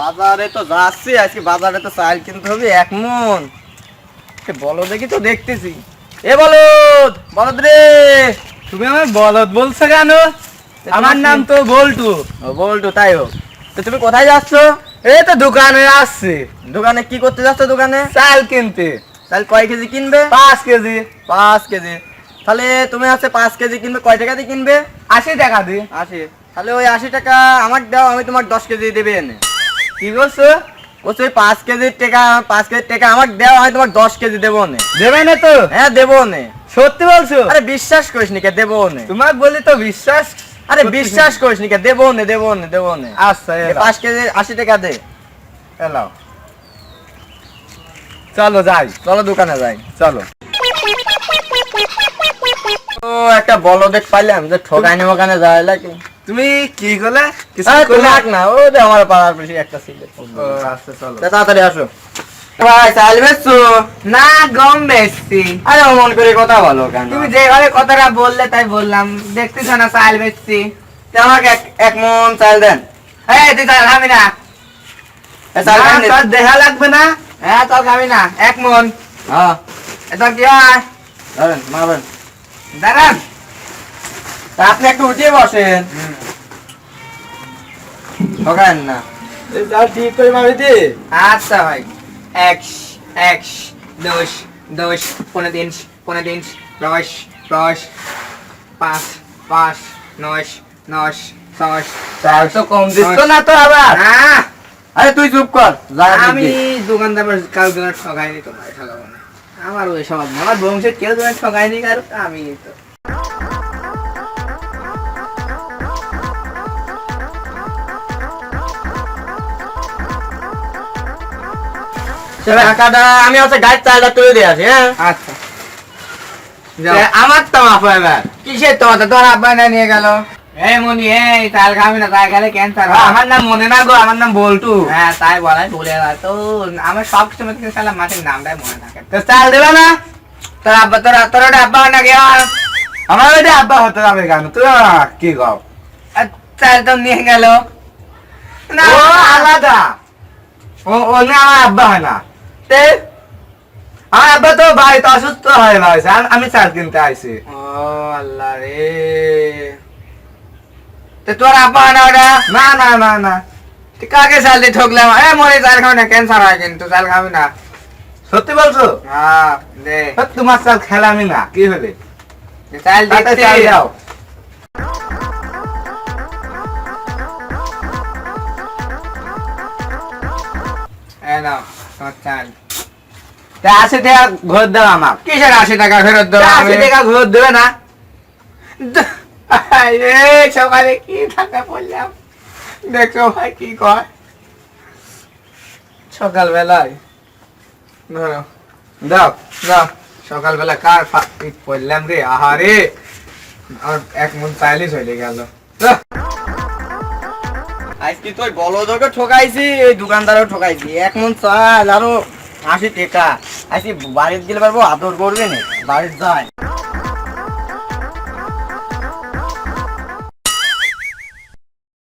বাজারে তো যাচ্ছি আজকে বাজারে তো চাল কিনতে হবে এক মন বলো দেখি তো দেখতেছি। এ বলদ বলদ রে। তুমি আমার বলদ বলছো কেন? আমার নাম তো বল্টু। বলটু তাই হোক। তো তুমি কোথায় যাচ্ছ? এই তো দোকানে আসছে। দোকানে কি করতে যাচ্ছ দোকানে? চাল কিনতে। চাল কয় কেজি কিনবে? পাঁচ কেজি। পাঁচ কেজি। তাহলে তুমি আছে পাঁচ কেজি কিনবে কয় টাকা দিয়ে কিনবে? আশি টাকা দি। আশি। তাহলে ওই আশি টাকা আমার দাও আমি তোমার দশ কেজি দেবে এনে। কি করছ ও সেই পাঁচ কেজির টাকা পাঁচ কেজির টাকা আমাকে দাও আমি তোমাকে দশ কেজি দেবো নে। দেবে না তো? হ্যাঁ দেবো নে। সত্যি বলছো? আরে বিশ্বাস করিস নি কে দেবো নে। তোমাকে বলি তো বিশ্বাস? আরে বিশ্বাস করিস নি কে দেবো নে দেবো নে দেবো নে। আচ্ছা পাঁচ কেজি আশি টাকা দে। এলাও চলো যাই। চলো দোকানে যাই। চলো। তো একটা বলদেক পাইলাম যে ঠকানি ওখানে যায় নাকি তুমি কি করলে? কিছু করলে? না ও আমার পাড়ার বেশি একটা ছিল। আচ্ছা চলো। তাড়াতাড়ি আসো। ভাই চাল বেচছো না গম বেচছি। আরে মন করে কথা বলো কেন? তুমি যেভাবে কথাটা বললে তাই বললাম। দেখতেছ না চাল বেচছি। আমাকে এক- মন চাল দেন। এই তুই চাল খাবি না। চাল দেখা লাগবে না। হ্যাঁ খাবি না। এক মন। হ্যাঁ। কি হয়? দাঁড়ান। আপনি একটু উঠিয়ে বসেন। ঠকান না। ঠিক করে মারি দি আচ্ছা ভাই। এক এক দশ দশ পনেরো তিন পনেরো তিন দশ দশ পাঁচ তো কম দিচ্ছ না তো আবার। আরে তুই চুপ কর আমি। দোকানদার কাউকে ঠকাইনি তোমার ঠকাবো না। আমার ওই সব আমার বংশের কেউ তোমার ঠকাইনি কারও আমি তো টাকাটা আমি হচ্ছে গাড়ির চালটা তুলে দিয়ে আসি হ্যাঁ? আচ্ছা। আমার তো মাফ এবার। কিসের তো তোর আব্বা না নিয়ে গেল। এই মনি এই তাল খাবি না তাই গেলে ক্যান্সার আমার নাম মনে না গো আমার নাম বল্টু। হ্যাঁ তাই বলাই বলে তো আমার সব সময় কিন্তু সালা মাটির নামটাই মনে থাকে। তো চাল দেবে না? তোর আব্বা তোর তোর ওটা আব্বা না গিয়া। আমার ওইটা আব্বা হতে যাবে কেন? তুই কি গাও চাল তো নিয়ে গেল। না। ও আলাদা। ও ও না আমার আব্বা হয় না। আমার আব্বা তো বাড়িতে অসুস্থ হয়ে রয়েছে আমি চাল কিনতে আইছি। ও আল্লাহ রে। তো তোর আব্বা না ওটা? না না না না। কাকে চাল দিয়ে ঠকলাম? এ মরে চাল খাবি না ক্যান্সার হয় কিন্তু চাল খাবি না। সত্যি বলছো? হ্যাঁ দে। তোমার চাল খেলামি না। কি হলে চাল দিচ্ছি চাল দাও। এ নাও। চাল তা আশি টাকা ঘর দাও আমার কিসের আশি টাকা ফেরত দেবো আশি টাকা ঘর দেবে না। সকালে কি টাকা পড়লাম দেখছ ভাই কি কয়। সকালবেলায় ধরো দাও দাও। সকালবেলা কার ফাঁকি পড়লাম রে? আহারে! আর এক মন চাইলে চলে গেল। আজকে তোর বলদকে ঠকাইছি, এই দোকানদারও ঠকাইছি। এক মন চাল আরও আশি টাকা। আজকে বাড়িতে গেলে পারব, আদর করবে না। বাড়ির যায়।